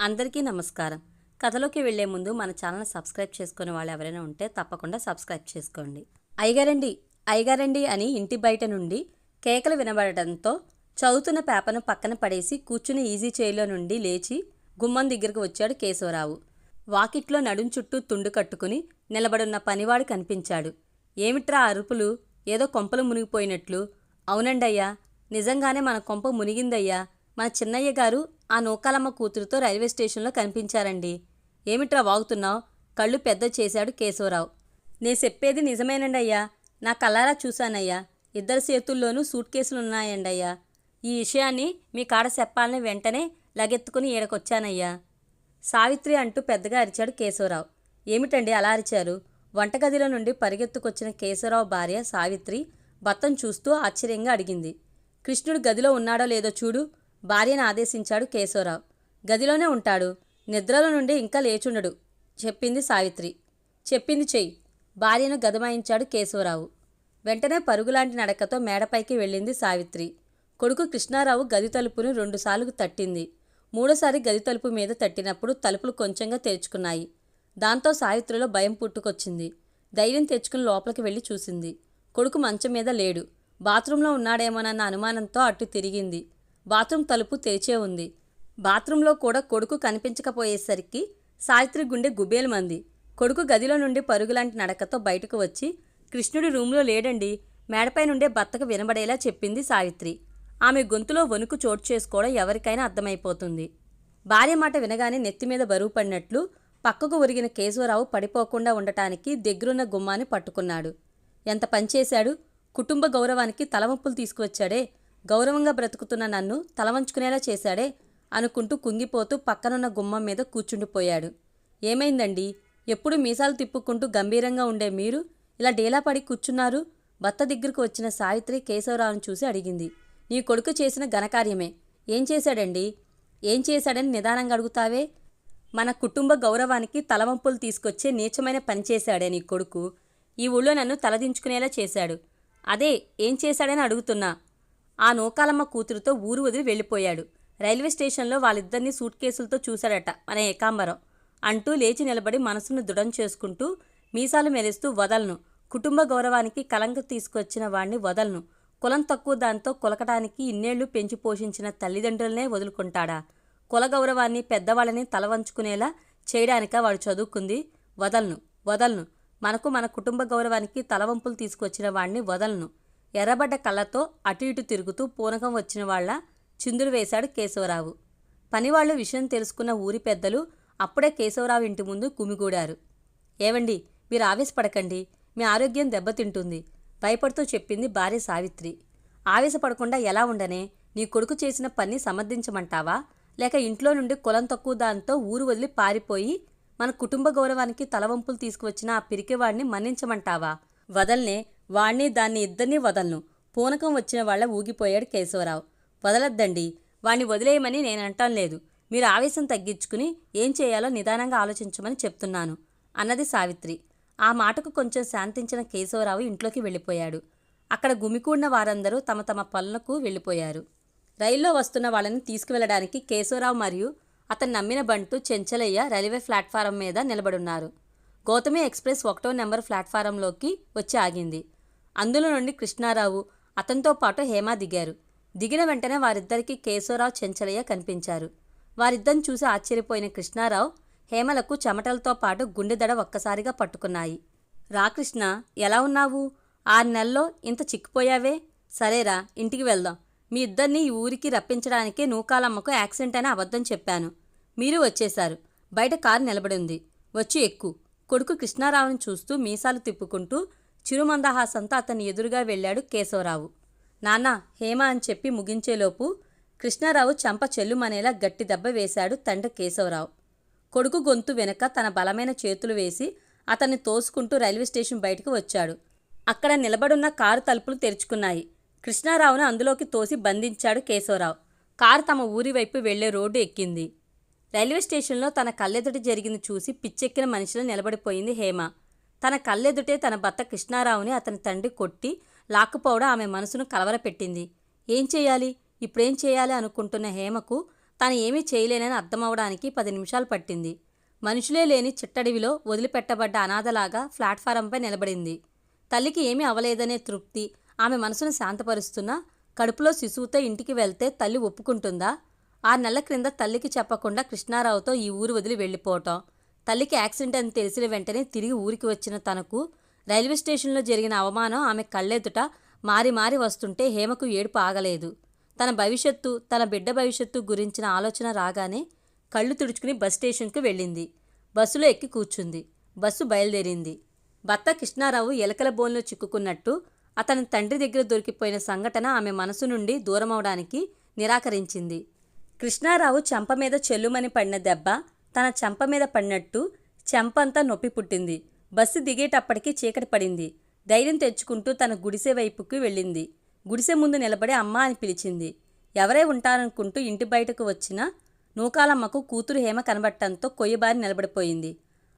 అందరికీ నమస్కారం. కథలోకి వెళ్ళే ముందు మన ఛానల్ సబ్స్క్రైబ్ చేసుకునే వాళ్ళు ఎవరైనా ఉంటే తప్పకుండా సబ్స్క్రైబ్ చేసుకోండి. అయ్యగారండి అయ్యగారండి అని ఇంటి బయట నుండి కేకలు వినబడటంతో చదువుతున్న పేపర్ను పక్కన పడేసి కూర్చుని ఈజీ చైర్లో నుండి లేచి గుమ్మం దగ్గరకు వచ్చాడు కేశవరావు. వాకిట్లో నడుం చుట్టూ తుండు కట్టుకుని నిలబడున్న పనివాడు కనిపించాడు. ఏమిట్రా అరుపులు? ఏదో కొంపలు మునిగిపోయినట్లు. అవునండయ్యా నిజంగానే మన కొంప మునిగిందయ్యా. మన చిన్నయ్య గారు ఆ నూకాలమ్మ కూతురుతో రైల్వే స్టేషన్లో కనిపించారండి. ఏమిట్రా వాగుతున్నావు? కళ్ళు పెద్ద చేశాడు కేశవరావు. నే చెప్పేది నిజమేనండి అయ్యా. నా కళ్ళారా చూశానయ్యా. ఇద్దరు చేతుల్లోనూ సూట్ కేసులున్నాయండయ్యా. ఈ విషయాన్ని మీ కాడ చెప్పాలని వెంటనే లగెత్తుకుని ఈడకొచ్చానయ్యా. సావిత్రి అంటూ పెద్దగా అరిచాడు కేశవరావు. ఏమిటండి అలా అరిచారు? వంటగదిలో నుండి పరిగెత్తుకొచ్చిన కేశవరావు భార్య సావిత్రి భర్తను చూస్తూ ఆశ్చర్యంగా అడిగింది. కృష్ణుడు గదిలో ఉన్నాడో లేదో చూడు. భార్యను ఆదేశించాడు కేశవరావు. గదిలోనే ఉంటాడు. నిద్రలో నుండి ఇంకా లేచుండడు. చెప్పింది సావిత్రి. చెప్పింది చెయ్యి. భార్యను గదమాయించాడు కేశవరావు. వెంటనే పరుగులాంటి నడకతో మేడపైకి వెళ్ళింది సావిత్రి. కొడుకు కృష్ణారావు గది తలుపును రెండుసార్లు తట్టింది. మూడోసారి గది తలుపు మీద తట్టినప్పుడు తలుపులు కొంచెంగా తెరుచుకున్నాయి. దాంతో సావిత్రిలో భయం పుట్టుకొచ్చింది. ధైర్యం తెచ్చుకుని లోపలికి వెళ్ళి చూసింది. కొడుకు మంచం మీద లేడు. బాత్రూంలో ఉన్నాడేమోనన్న అనుమానంతో అటు తిరిగింది. బాత్రూం తలుపు తెరిచే ఉంది. బాత్రూంలో కూడా కొడుకు కనిపించకపోయేసరికి సావిత్రి గుండె గుబేలమంది. కొడుకు గదిలో నుండి పరుగులాంటి నడకతో బయటకు వచ్చి కృష్ణుడి రూంలో లేడండి మేడపై నుండే భర్తకు వినబడేలా చెప్పింది సావిత్రి. ఆమె గొంతులో వణుకు చోటు చేసుకోవడం ఎవరికైనా అర్థమైపోతుంది. భార్య మాట వినగానే నెత్తిమీద బరువు పడినట్లు పక్కకు ఒరిగిన కేశవరావు పడిపోకుండా ఉండటానికి దగ్గరున్న గుమ్మాన్ని పట్టుకున్నాడు. ఎంత పనిచేశాడు కుటుంబ గౌరవానికి తలవంపులు తీసుకువచ్చాడే. గౌరవంగా బ్రతుకుతున్న నన్ను తలవంచుకునేలా చేశాడే అనుకుంటూ కుంగిపోతూ పక్కనున్న గుమ్మం మీద కూర్చుండిపోయాడు. ఏమైందండి? ఎప్పుడు మీసాలు తిప్పుకుంటూ గంభీరంగా ఉండే మీరు ఇలా డేలా పడి కూర్చున్నారు? భర్త దగ్గరకు వచ్చిన సావిత్రి కేశవరావును చూసి అడిగింది. నీ కొడుకు చేసిన ఘనకార్యమే. ఏం చేశాడండి? ఏం చేశాడని నిదానంగా అడుగుతావే? మన కుటుంబ గౌరవానికి తలవంపులు తీసుకొచ్చే నీచమైన పని చేశాడే నీ కొడుకు. ఈ ఊళ్ళో నన్ను తలదించుకునేలా చేశాడు. అదే ఏం చేశాడని అడుగుతున్నా. ఆ నూకాలమ్మ కూతురుతో ఊరు వదిలి వెళ్ళిపోయాడు. రైల్వే స్టేషన్లో వాళ్ళిద్దరినీ సూట్ కేసులతో చూశాడట మన ఏకాంబరం. అంటూ లేచి నిలబడి మనసును దృఢం చేసుకుంటూ మీసాలు మెరుస్తూ వదలను. కుటుంబ గౌరవానికి కలంక తీసుకొచ్చిన వాణ్ణి వదలను. కులం తక్కువ దాంతో కొలకటానికి ఇన్నేళ్ళు పెంచి పోషించిన తల్లిదండ్రులనే వదులుకుంటాడా? కుల గౌరవాన్ని పెద్దవాళ్ళని తలవంచుకునేలా చేయడానిక వాడు చదువుకుంది? వదలను వదలను. మనకు మన కుటుంబ గౌరవానికి తలవంపులు తీసుకొచ్చిన వాణ్ణి వదలను. ఎర్రబడ్డ కళ్ళతో అటు ఇటు తిరుగుతూ పూనకం వచ్చిన వాళ్ళ చిందులు వేశాడు కేశవరావు. పనివాళ్ళు విషయం తెలుసుకున్న ఊరి పెద్దలు అప్పుడే కేశవరావు ఇంటి ముందు కుమిగూడారు. ఏవండి మీరు ఆవేశపడకండి. మీ ఆరోగ్యం దెబ్బతింటుంది. భయపడుతూ చెప్పింది భార్య సావిత్రి. ఆవేశపడకుండా ఎలా ఉండనే? నీ కొడుకు చేసిన పని సమర్థించమంటావా? లేక ఇంట్లో నుండి కులం తక్కువ దాంతో ఊరు వదిలి పారిపోయి మన కుటుంబ గౌరవానికి తలవంపులు తీసుకువచ్చిన ఆ పిరికివాడిని మన్నించమంటావా? వదల్నే వాణ్ణి దాన్ని ఇద్దరినీ వదలను. పూనకం వచ్చిన వాళ్ళ ఊగిపోయాడు కేశవరావు. వదలొద్దండి. వాణ్ణి వదిలేయమని నేను అంటాం లేదు. మీరు ఆవేశం తగ్గించుకుని ఏం చేయాలో నిదానంగా ఆలోచించమని చెప్తున్నాను అన్నది సావిత్రి. ఆ మాటకు కొంచెం శాంతించిన కేశవరావు ఇంట్లోకి వెళ్ళిపోయాడు. అక్కడ గుమికూడిన వారందరూ తమ తమ పనులకు వెళ్ళిపోయారు. రైల్లో వస్తున్న వాళ్ళని తీసుకువెళ్ళడానికి కేశవరావు మరియు అతను నమ్మిన బంటు చెంచలయ్య రైల్వే ప్లాట్ఫారం మీద నిలబడున్నారు. గౌతమి ఎక్స్ప్రెస్ ఒకటో నెంబర్ ప్లాట్ఫారంలోకి వచ్చి ఆగింది. అందులో నుండి కృష్ణారావు అతనితో పాటు హేమ దిగారు. దిగిన వెంటనే వారిద్దరికీ కేశవరావు చెంచలయ్య కనిపించారు. వారిద్దరిని చూసి ఆశ్చర్యపోయిన కృష్ణారావు హేమలకు చెమటలతో పాటు గుండెదడ ఒక్కసారిగా పట్టుకున్నాయి. రాకృష్ణ ఎలా ఉన్నావు? ఆరు నెలల్లో ఇంత చిక్కిపోయావే? సరేరా ఇంటికి వెళ్దాం. మీ ఇద్దరిని ఈ ఊరికి రప్పించడానికే నూకాలమ్మకు యాక్సిడెంట్ అని అబద్ధం చెప్పాను. మీరు వచ్చేశారు. బయట కారు నిలబడింది వచ్చి ఎక్కు. కొడుకు కృష్ణారావుని చూస్తూ మీసాలు తిప్పుకుంటూ చిరుమందహాసంతో అతని ఎదురుగా వెళ్ళాడు కేశవరావు. నాన్న హేమ అని చెప్పి ముగించేలోపు కృష్ణారావు చంప చెల్లుమనేలా గట్టి దెబ్బ వేశాడు తండ్రి కేశవరావు. కొడుకు గొంతు వెనక తన బలమైన చేతులు వేసి అతన్ని తోసుకుంటూ రైల్వే స్టేషన్ బయటకు వచ్చాడు. అక్కడ నిలబడున్న కారు తలుపులు తెరుచుకున్నాయి. కృష్ణారావును అందులోకి తోసి బంధించాడు కేశవరావు. కారు తమ ఊరి వైపు వెళ్ళే రోడ్డు ఎక్కింది. రైల్వే స్టేషన్లో తన కళ్ళెదుటి జరిగింది చూసి పిచ్చెక్కిన మనిషిలో నిలబడిపోయింది హేమ. తన కళ్ళెదుటే తన భర్త కృష్ణారావుని అతని తండ్రి కొట్టి లాక్కుపోవడం ఆమె మనసును కలవరపెట్టింది. ఏం చేయాలి? ఇప్పుడేం చేయాలి అనుకుంటున్న హేమకు తాను ఏమీ చేయలేనని అర్థమవడానికి పది నిమిషాలు పట్టింది. మనుషులే లేని చిట్టడివిలో వదిలిపెట్టబడ్డ అనాథలాగా ప్లాట్ఫారంపై నిలబడింది. తల్లికి ఏమీ అవలేదనే తృప్తి ఆమె మనసును శాంతపరుస్తున్నా కడుపులో శిశువుతో ఇంటికి వెళ్తే తల్లి ఒప్పుకుంటుందా? ఆరు నెలల క్రింద తల్లికి చెప్పకుండా కృష్ణారావుతో ఈ ఊరు వదిలి వెళ్ళిపోవటం. తల్లికి యాక్సిడెంట్ అని తెలిసిన వెంటనే తిరిగి ఊరికి వచ్చిన తనకు రైల్వే స్టేషన్లో జరిగిన అవమానం ఆమె కళ్ళెదుట మారి మారి వస్తుంటే హేమకు ఏడుపు ఆగలేదు. తన భవిష్యత్తు తన బిడ్డ భవిష్యత్తు గురించిన ఆలోచన రాగానే కళ్ళు తుడుచుకుని బస్ స్టేషన్కు వెళ్ళింది. బస్సులో ఎక్కి కూర్చుంది. బస్సు బయలుదేరింది. భర్త కృష్ణారావు ఎలకల బోన్లో చిక్కుకున్నట్టు అతని తండ్రి దగ్గర దొరికిపోయిన సంఘటన ఆమె మనసు నుండి దూరమవడానికి నిరాకరించింది. కృష్ణారావు చెంప మీద చెల్లుమని పడిన దెబ్బ తన చెంప మీద పడినట్టు చెంపంతా నొప్పి పుట్టింది. బస్సు దిగేటప్పటికి చీకటి పడింది. ధైర్యం తెచ్చుకుంటూ తన గుడిసె వైపుకి వెళ్ళింది. గుడిసె ముందు నిలబడి అమ్మ అని పిలిచింది. ఎవరే ఉంటారనుకుంటూ ఇంటి బయటకు వచ్చిన నూకాలమ్మకు కూతురు హేమ కనబట్టంతో కొయ్యబారి నిలబడిపోయింది.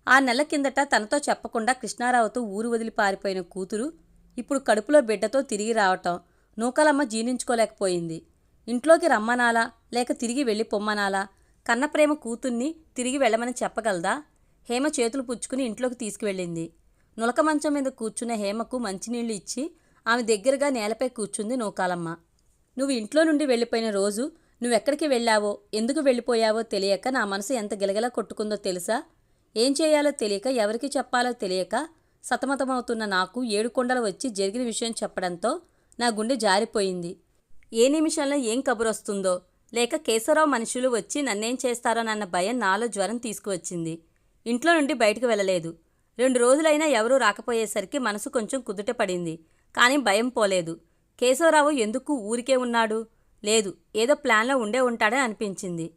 ఆ నెల కిందట తనతో చెప్పకుండా కృష్ణారావుతో ఊరు వదిలి పారిపోయిన కూతురు ఇప్పుడు కడుపులో బిడ్డతో తిరిగి రావటం నూకాలమ్మ జీర్ణించుకోలేకపోయింది. ఇంట్లోకి రమ్మనాలా? లేక తిరిగి వెళ్ళి పొమ్మనాలా? కన్నప్రేమ కూతుర్ని తిరిగి వెళ్ళమని చెప్పగలదా? హేమ చేతులు పుచ్చుకుని ఇంట్లోకి తీసుకువెళ్ళింది. నులక మంచం మీద కూర్చున్న హేమకు మంచినీళ్ళు ఇచ్చి ఆమె దగ్గరగా నేలపై కూర్చుంది నూకాలమ్మ. నువ్వు ఇంట్లో నుండి వెళ్ళిపోయిన రోజు నువ్వెక్కడికి వెళ్ళావో ఎందుకు వెళ్ళిపోయావో తెలియక నా మనసు ఎంత గిలగిలా కొట్టుకుందో తెలుసా? ఏం చేయాలో తెలియక ఎవరికి చెప్పాలో తెలియక సతమతమవుతున్న నాకు ఏడుకొండలు వచ్చి జరిగిన విషయం చెప్పడంతో నా గుండె జారిపోయింది. ఏ నిమిషంలో ఏం కబురొస్తుందో లేక కేశవరావు మనుషులు వచ్చి నన్నేం చేస్తారోనన్న భయం నాలో జ్వరం తీసుకువచ్చింది. ఇంట్లో నుండి బయటకు వెళ్ళలేదు. రెండు రోజులైనా ఎవరూ రాకపోయేసరికి మనసు కొంచెం కుదుట పడింది. కానీ భయం పోలేదు. కేశవరావు ఎందుకు ఊరికే ఉన్నాడు? లేదు ఏదో ప్లాన్లో ఉండే ఉంటాడని అనిపించింది.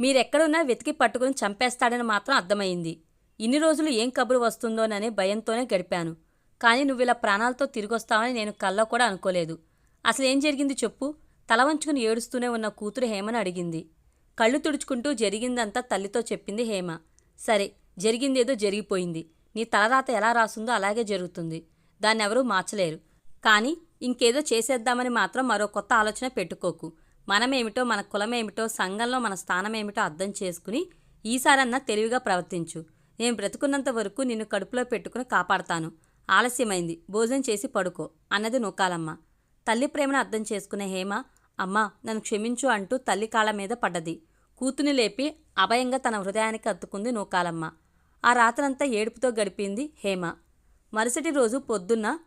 మీరెక్కడున్నా వెతికి పట్టుకుని చంపేస్తాడని మాత్రం అర్థమైంది. ఇన్ని రోజులు ఏం కబురు వస్తుందోననే భయంతోనే గడిపాను. కానీ నువ్వు ఇలా ప్రాణాలతో తిరిగొస్తావని నేను కల్లో కూడా అనుకోలేదు. అసలు ఏం జరిగింది చెప్పు? తల వంచుకుని ఏడుస్తూనే ఉన్న కూతురు హేమను అడిగింది. కళ్ళు తుడుచుకుంటూ జరిగిందంతా తల్లితో చెప్పింది హేమ. సరే జరిగిందేదో జరిగిపోయింది. నీ తలరాత ఎలా రాసుందో అలాగే జరుగుతుంది. దాన్ని ఎవరూ మార్చలేరు. కానీ ఇంకేదో చేసేద్దామని మాత్రం మరో కొత్త ఆలోచన పెట్టుకోకు. మనమేమిటో మన కులమేమిటో సంఘంలో మన స్థానమేమిటో అర్థం చేసుకుని ఈసారన్నా తెలివిగా ప్రవర్తించు. నేను బ్రతుకున్నంత వరకు నిన్ను కడుపులో పెట్టుకుని కాపాడతాను. ఆలస్యమైంది. భోజనం చేసి పడుకో అన్నది నూకాలమ్మ. తల్లి ప్రేమను అర్థం చేసుకునే హేమ అమ్మా నన్ను క్షమించు అంటూ తల్లి కాళ్ళ మీద పడ్డది. కూతుని లేపి అభయంగా తన హృదయానికి అత్తుకుంది నూకాలమ్మ. ఆ రాత్రంతా ఏడుపుతో గడిపింది హేమ. మరుసటి రోజు పొద్దున్న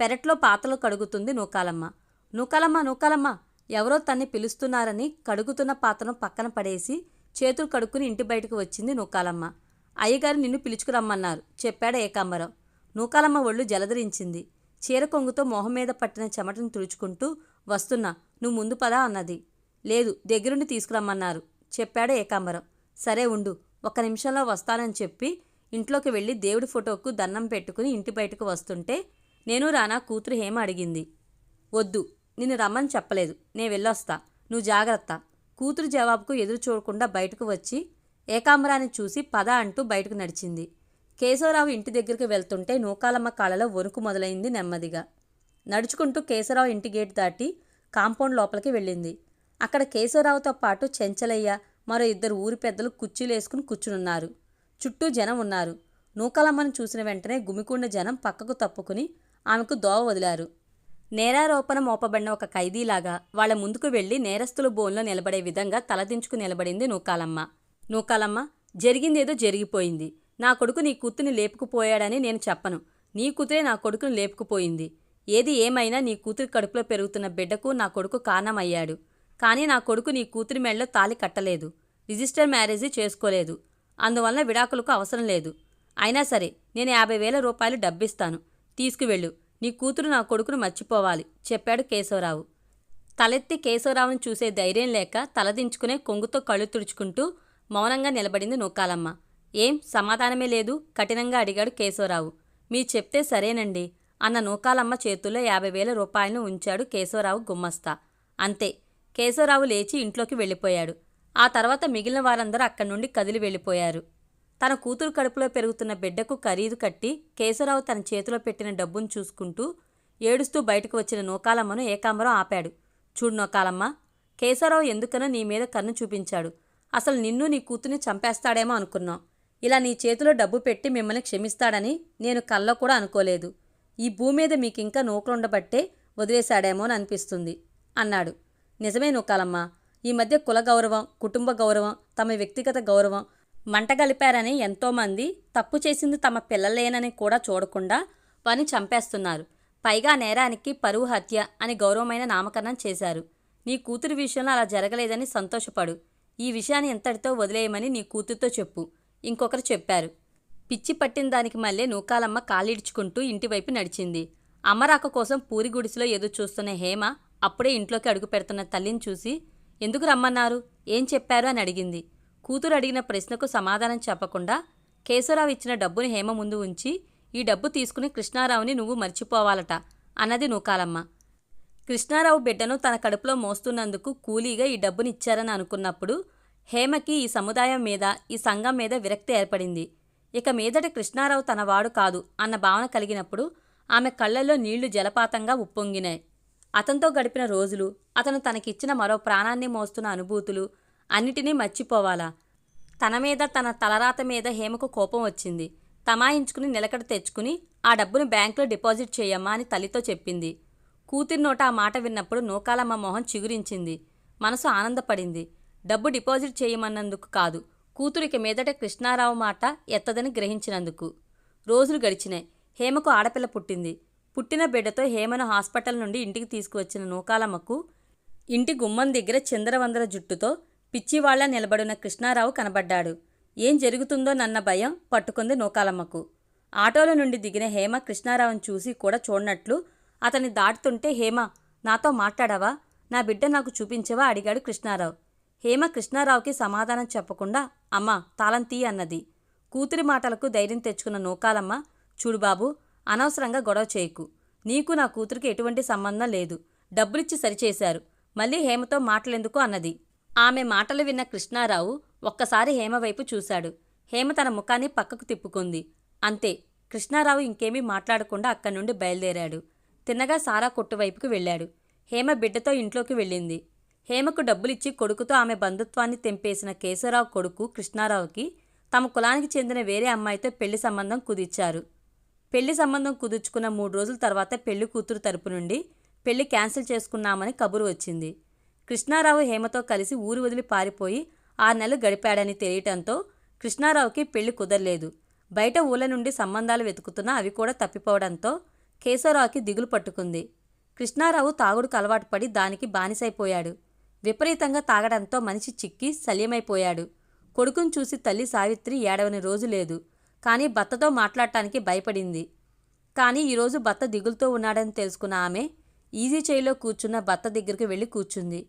పెరట్లో పాతలు కడుగుతుంది నూకాలమ్మ. నూకాలమ్మ నూకాలమ్మ ఎవరో తన్ని పిలుస్తున్నారని కడుగుతున్న పాత్రను పక్కన పడేసి చేతులు కడుక్కుని ఇంటి బయటకు వచ్చింది నూకాలమ్మ. అయ్యగారు నిన్ను పిలుచుకురమ్మన్నారు చెప్పాడు ఏకాంబరం. నూకాలమ్మ ఒళ్ళు జలధరించింది చీర కొంగుతో మొహం మీద పట్టిన చెమటను తుడుచుకుంటూ వస్తున్నా నువ్వు ముందు పదా అన్నది. లేదు దగ్గరుండి తీసుకురమ్మన్నారు. చెప్పాడు ఏకాంబరం. సరే ఉండు ఒక్క నిమిషంలో వస్తానని చెప్పి ఇంట్లోకి వెళ్ళి దేవుడి ఫోటోకు దండం పెట్టుకుని ఇంటి బయటకు వస్తుంటే నేను రానా కూతురు హేమ అడిగింది. వద్దు నిన్ను రమ్మని చెప్పలేదు. నే వెళ్ళొస్తా. నువ్వు జాగ్రత్త. కూతురు జవాబుకు ఎదురు చూడకుండా బయటకు వచ్చి ఏకాంబరాన్ని చూసి పద అంటూ బయటకు నడిచింది. కేశవరావు ఇంటి దగ్గరికి వెళ్తుంటే నూకాలమ్మ కాళ్ళలో వణుకు మొదలైంది నెమ్మదిగా. నడుచుకుంటూ కేశవరావు ఇంటి గేట్ దాటి కాంపౌండ్ లోపలికి వెళ్ళింది. అక్కడ కేశవరావుతో పాటు చెంచలయ్య మరో ఇద్దరు ఊరి పెద్దలు కుర్చీలు వేసుకుని కూర్చునున్నారు. చుట్టూ జనం ఉన్నారు. నూకాలమ్మను చూసిన వెంటనే గుమికుండ జనం పక్కకు తప్పుకుని ఆమెకు దోవ వదిలారు. నేరారోపణ మోపబడిన ఒక ఖైదీలాగా వాళ్ళ ముందుకు వెళ్ళి నేరస్తుల బోన్లో నిలబడే విధంగా తలదించుకు నిలబడింది నూకాలమ్మ. నూకాలమ్మ జరిగిందేదో జరిగిపోయింది. నా కొడుకు నీ కూతుని లేపుకుపోయాడని నేను చెప్పను. నీ కూతురే నా కొడుకుని లేపుకుపోయింది. ఏది ఏమైనా నీ కూతురి కడుపులో పెరుగుతున్న బిడ్డకు నా కొడుకు కారణమయ్యాడు. కానీ నా కొడుకు నీ కూతురి మెడలో తాలి కట్టలేదు. రిజిస్టర్ మ్యారేజీ చేసుకోలేదు. అందువలన విడాకులకు అవసరం లేదు. అయినా సరే నేను యాభై వేల రూపాయలు డబ్బిస్తాను. తీసుకువెళ్ళు. నీ కూతురు నా కొడుకును మర్చిపోవాలి. చెప్పాడు కేశవరావు. తలెత్తి కేశవరావుని చూసే ధైర్యం లేక తలదించుకునే కొంగుతో కళ్ళు తుడుచుకుంటూ మౌనంగా నిలబడింది నూకాలమ్మ. ఏం? సమాధానమే లేదు? కఠినంగా అడిగాడు కేశవరావు. మీరు చెప్తే సరేనండి. అన్న నూకాలమ్మ చేతుల్లో యాభై వేల రూపాయలను ఉంచాడు కేశవరావు గుమ్మస్తా. అంతే కేశవరావు లేచి ఇంట్లోకి వెళ్ళిపోయాడు. ఆ తర్వాత మిగిలిన వారందరూ అక్కడి నుండి కదిలి వెళ్ళిపోయారు. తన కూతురు కడుపులో పెరుగుతున్న బిడ్డకు ఖరీదు కట్టి కేశవరావు తన చేతిలో పెట్టిన డబ్బును చూసుకుంటూ ఏడుస్తూ బయటకు వచ్చిన నూకాలమ్మను ఏకాంబరం ఆపాడు. చూడు నూకాలమ్మ కేశవరావు ఎందుకనో నీ మీద కన్ను చూపించాడు. అసలు నిన్ను నీ కూతుర్ని చంపేస్తాడేమో అనుకున్నాం. ఇలా నీ చేతిలో డబ్బు పెట్టి మిమ్మల్ని క్షమిస్తాడని నేను కల్లో కూడా అనుకోలేదు. ఈ భూమి మీద మీకు ఇంకా నూకలుండబట్టే వదిలేశాడేమో అని అనిపిస్తుంది అన్నాడు. నిజమే నూకాలమ్మ. ఈ మధ్య కుల గౌరవం కుటుంబ గౌరవం తమ వ్యక్తిగత గౌరవం మంటగలిపారని ఎంతోమంది తప్పు చేసింది తమ పిల్లలేనని కూడా చూడకుండా వాని చంపేస్తున్నారు. పైగా నేరానికి పరువు హత్య అని గౌరవమైన నామకరణం చేశారు. నీ కూతురి విషయంలో అలా జరగలేదని సంతోషపడు. ఈ విషయాన్ని ఎంతటితో వదిలేయమని నీ కూతురుతో చెప్పు. ఇంకొకరు చెప్పారు. పిచ్చి పట్టిన దానికి మళ్ళీ నూకాలమ్మ కాలిడ్చుకుంటూ ఇంటివైపు నడిచింది. అమరాక కోసం పూరి గుడిసెలో ఎదురు చూస్తున్న హేమ అప్పుడే ఇంట్లోకి అడుగు పెడుతున్న తల్లిని చూసి ఎందుకు రమ్మన్నారు? ఏం చెప్పారు? అని అడిగింది. కూతురు అడిగిన ప్రశ్నకు సమాధానం చెప్పకుండా కేశవరావు ఇచ్చిన డబ్బుని హేమ ముందు ఉంచి ఈ డబ్బు తీసుకుని కృష్ణారావుని నువ్వు మర్చిపోవాలట అన్నది నూకాలమ్మ. కృష్ణారావు బిడ్డను తన కడుపులో మోస్తున్నందుకు కూలీగా ఈ డబ్బునిచ్చారని అనుకున్నప్పుడు హేమకి ఈ సముదాయం మీద ఈ సంఘం మీద విరక్తి ఏర్పడింది. ఇక మీదట కృష్ణారావు తనవాడు కాదు అన్న భావన కలిగినప్పుడు ఆమె కళ్ళల్లో నీళ్ళు జలపాతంగా ఉప్పొంగినాయి. అతనితో గడిపిన రోజులు అతను తనకిచ్చిన మరో ప్రాణాన్ని మోస్తున్న అనుభూతులు అన్నిటినీ మర్చిపోవాలా? తన మీద తన తలరాత మీద హేమకు కోపం వచ్చింది. తమాయించుకుని నిలకడ తెచ్చుకుని ఆ డబ్బును బ్యాంకులో డిపాజిట్ చేయమ్మా అని తల్లితో చెప్పింది. కూతురి నోట ఆ మాట విన్నప్పుడు నూకాలమ్మ మొహం చిగురించింది. మనసు ఆనందపడింది. డబ్బు డిపాజిట్ చేయమన్నందుకు కాదు. కూతురికి మీదట కృష్ణారావు మాట ఎత్తదని గ్రహించినందుకు. రోజులు గడిచినాయి. హేమకు ఆడపిల్ల పుట్టింది. పుట్టిన బిడ్డతో హేమను హాస్పిటల్ నుండి ఇంటికి తీసుకువచ్చిన నూకాలమ్మకు ఇంటి గుమ్మం దగ్గర చిందరవందర జుట్టుతో పిచ్చివాళ్ళ నిలబడిన కృష్ణారావు కనబడ్డాడు. ఏం జరుగుతుందో నన్న భయం పట్టుకుంది నూకాలమ్మకు. ఆటోలో నుండి దిగిన హేమ కృష్ణారావుని చూసి కూడా చూడనట్లు అతన్ని దాటుతుంటే హేమ నాతో మాట్లాడావా? నా బిడ్డ నాకు చూపించవా? అడిగాడు కృష్ణారావు. హేమ కృష్ణారావుకి సమాధానం చెప్పకుండా అమ్మా తాళం తీ అన్నది. కూతురి మాటలకు ధైర్యం తెచ్చుకున్న నూకాలమ్మ చూడు బాబు అనవసరంగా గొడవ చేయకు. నీకు నా కూతురికి ఎటువంటి సంబంధం లేదు. డబ్బులిచ్చి సరిచేశారు. మళ్ళీ హేమతో మాటలెందుకు అన్నది. ఆమె మాటలు విన్న కృష్ణారావు ఒక్కసారి హేమ వైపు చూశాడు. హేమ తన ముఖాన్ని పక్కకు తిప్పుకుంది. అంతే. కృష్ణారావు ఇంకేమీ మాట్లాడకుండా అక్కడి నుండి బయలుదేరాడు. తిన్నగా సారా కొట్టు వైపుకు వెళ్ళాడు. హేమ బిడ్డతో ఇంట్లోకి వెళ్ళింది. హేమకు డబ్బులిచ్చి కొడుకుతో ఆమె బంధుత్వాన్ని తెంపేసిన కేశవరావు కొడుకు కృష్ణారావుకి తమ కులానికి చెందిన వేరే అమ్మాయితో పెళ్ళి సంబంధం కుదిర్చారు. పెళ్ళి సంబంధం కుదుర్చుకున్న మూడు రోజుల తర్వాత పెళ్ళి కూతురు తరపు నుండి పెళ్ళి క్యాన్సిల్ చేసుకున్నామని కబురు వచ్చింది. కృష్ణారావు హేమతో కలిసి ఊరు వదిలి పారిపోయి ఆరు నెలలు గడిపాడని తెలియటంతో కృష్ణారావుకి పెళ్ళి కుదరలేదు. బయట ఊళ్ళ నుండి సంబంధాలు వెతుకుతున్నా అవి కూడా తప్పిపోవడంతో కేశవరావుకి దిగులు పట్టుకుంది. కృష్ణారావు తాగుడుకు అలవాటు పడి దానికి బానిసైపోయాడు. విపరీతంగా తాగడంతో మనిషి చిక్కి శల్యమైపోయాడు. కొడుకును చూసి తల్లి సావిత్రి ఏడవని రోజు లేదు. కానీ భర్తతో మాట్లాడటానికి భయపడింది. కానీ ఈరోజు భర్త దిగులుతో ఉన్నాడని తెలుసుకున్న ఆమె ఈజీ చైర్లో కూర్చున్న భర్త దగ్గరికి వెళ్ళి కూర్చుంది.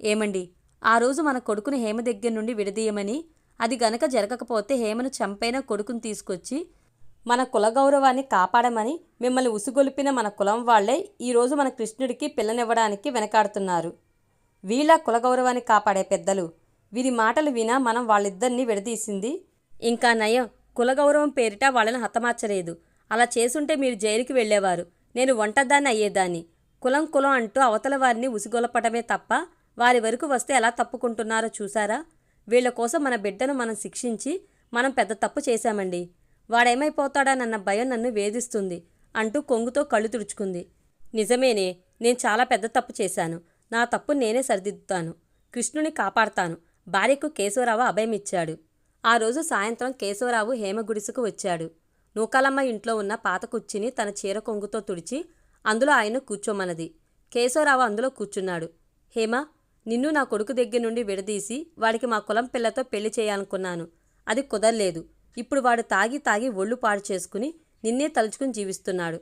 ఏమండి ఆ రోజు మన కొడుకుని హేమ దగ్గర నుండి విడదీయమని అది గనక జరగకపోతే హేమను చంపైన కొడుకుని తీసుకొచ్చి మన కుల గౌరవాన్ని కాపాడమని మిమ్మల్ని ఉసుగొలిపిన మన కులం వాళ్ళే ఈరోజు మన కృష్ణుడికి పిల్లనివ్వడానికి వెనకాడుతున్నారు. వీళ్ళ కులగౌరవాన్ని కాపాడే పెద్దలు. వీరి మాటలు వినా మనం వాళ్ళిద్దరినీ విడదీసింది. ఇంకా నయం కులగౌరవం పేరిట వాళ్ళని హతమార్చలేదు. అలా చేసుంటే మీరు జైలుకి వెళ్ళేవారు. నేను వంటదాన్ని అయ్యేదాన్ని. కులం కులం అంటూ అవతల వారిని ఉసిగొలపటమే తప్ప వారి వరకు వస్తే ఎలా తప్పుకుంటున్నారో చూసారా? వీళ్ళ కోసం మన బిడ్డను మనం శిక్షించి మనం పెద్ద తప్పు చేశామండి. వాడేమైపోతాడానన్న భయం నన్ను వేధిస్తుంది అంటూ కొంగుతో కళ్ళు తుడుచుకుంది. నిజమేనే నేను చాలా పెద్ద తప్పు చేశాను. నా తప్పు నేనే సరిదిద్దుతాను. కృష్ణుని కాపాడతాను. భార్యకు కేశవరావు అభయమిచ్చాడు ఆ రోజు సాయంత్రం కేశవరావు హేమగుడిసుకు వచ్చాడు. నూకాలమ్మ ఇంట్లో ఉన్న పాత కుర్చీని తన చీర కొంగుతో తుడిచి అందులో ఆయన కూర్చోమన్నది. కేశవరావు అందులో కూర్చున్నాడు. హేమ నిన్ను నా కొడుకు దగ్గర నుండి విడదీసి వాడికి మా కులం పిల్లతో పెళ్ళి చేయాలనుకున్నాను. అది కుదరలేదు. ఇప్పుడు వాడు తాగి తాగి ఒళ్ళు పాడు చేసుకుని నిన్నే తలుచుకుని జీవిస్తున్నాడు.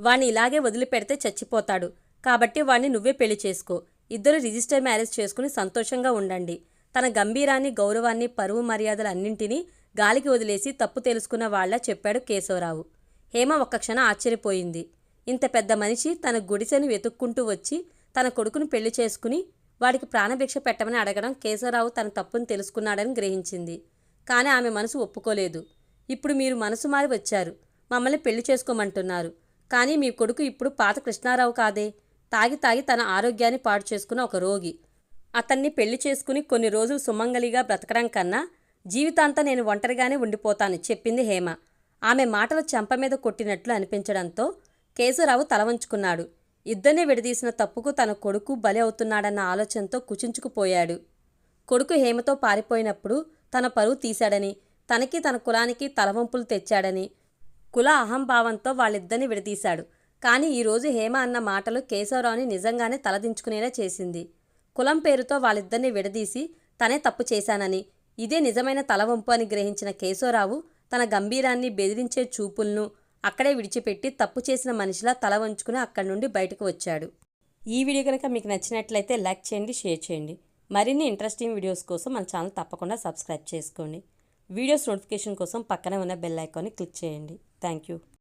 వాణ్ణి ఇలాగే వదిలిపెడితే చచ్చిపోతాడు. కాబట్టి వాణ్ణి నువ్వే పెళ్ళి చేసుకో. ఇద్దరు రిజిస్టర్ మ్యారేజ్ చేసుకుని సంతోషంగా ఉండండి. తన గంభీరాన్ని గౌరవాన్ని పరువు మర్యాదలు అన్నింటినీ గాలికి వదిలేసి తప్పు తెలుసుకున్న వాళ్ళ చెప్పాడు కేశవరావు. హేమ ఒక్క క్షణం ఆశ్చర్యపోయింది. ఇంత పెద్ద మనిషి తన గుడిసెను వెతుక్కుంటూ వచ్చి తన కొడుకును పెళ్ళి చేసుకుని వాడికి ప్రాణభిక్ష పెట్టమని అడగడం కేశవరావు తన తప్పును తెలుసుకున్నాడని గ్రహించింది. కానీ ఆమె మనసు ఒప్పుకోలేదు. ఇప్పుడు మీరు మనసు మారి వచ్చారు. మమ్మల్ని పెళ్ళి చేసుకోమంటున్నారు. కానీ మీ కొడుకు ఇప్పుడు పాత కృష్ణారావు కాదే? తాగి తాగి తన ఆరోగ్యాన్ని పాడు చేసుకున్న ఒక రోగి. అతన్ని పెళ్ళి చేసుకుని కొన్ని రోజులు సుమంగలిగా బ్రతకడం కన్నా జీవితాంతం నేను ఒంటరిగానే ఉండిపోతాను చెప్పింది హేమ. ఆమె మాటలు చెంప మీద కొట్టినట్లు అనిపించడంతో కేశవరావు తల వంచుకున్నాడు. ఇద్దరిని విడదీసిన తప్పుకు తన కొడుకు బలి అవుతున్నాడన్న ఆలోచనతో కుచించుకుపోయాడు. కొడుకు హేమతో పారిపోయినప్పుడు తన పరువు తీశాడని తనకి తన కులానికి తలవంపులు తెచ్చాడని కుల అహంభావంతో వాళ్ళిద్దరిని విడదీశాడు. కానీ ఈరోజు హేమ అన్న మాటలు కేశవరావుని నిజంగానే తలదించుకునేలా చేసింది. కులం పేరుతో వాళ్ళిద్దరిని విడదీసి తనే తప్పు చేశానని ఇదే నిజమైన తలవంపు అని గ్రహించిన కేశవరావు తన గంభీరాన్ని బెదిరించే చూపులను అక్కడే విడిచిపెట్టి తప్పు చేసిన మనిషిలా తల వంచుకుని అక్కడి నుండి బయటకు వచ్చాడు. ఈ వీడియో కనుక మీకు నచ్చినట్లయితే లైక్ చేయండి షేర్ చేయండి. మరిన్ని ఇంట్రెస్టింగ్ వీడియోస్ కోసం మన ఛానల్ తప్పకుండా సబ్స్క్రైబ్ చేసుకోండి. వీడియోస్ నోటిఫికేషన్ కోసం పక్కనే ఉన్న బెల్ ఐకాన్ని క్లిక్ చేయండి. Thank you.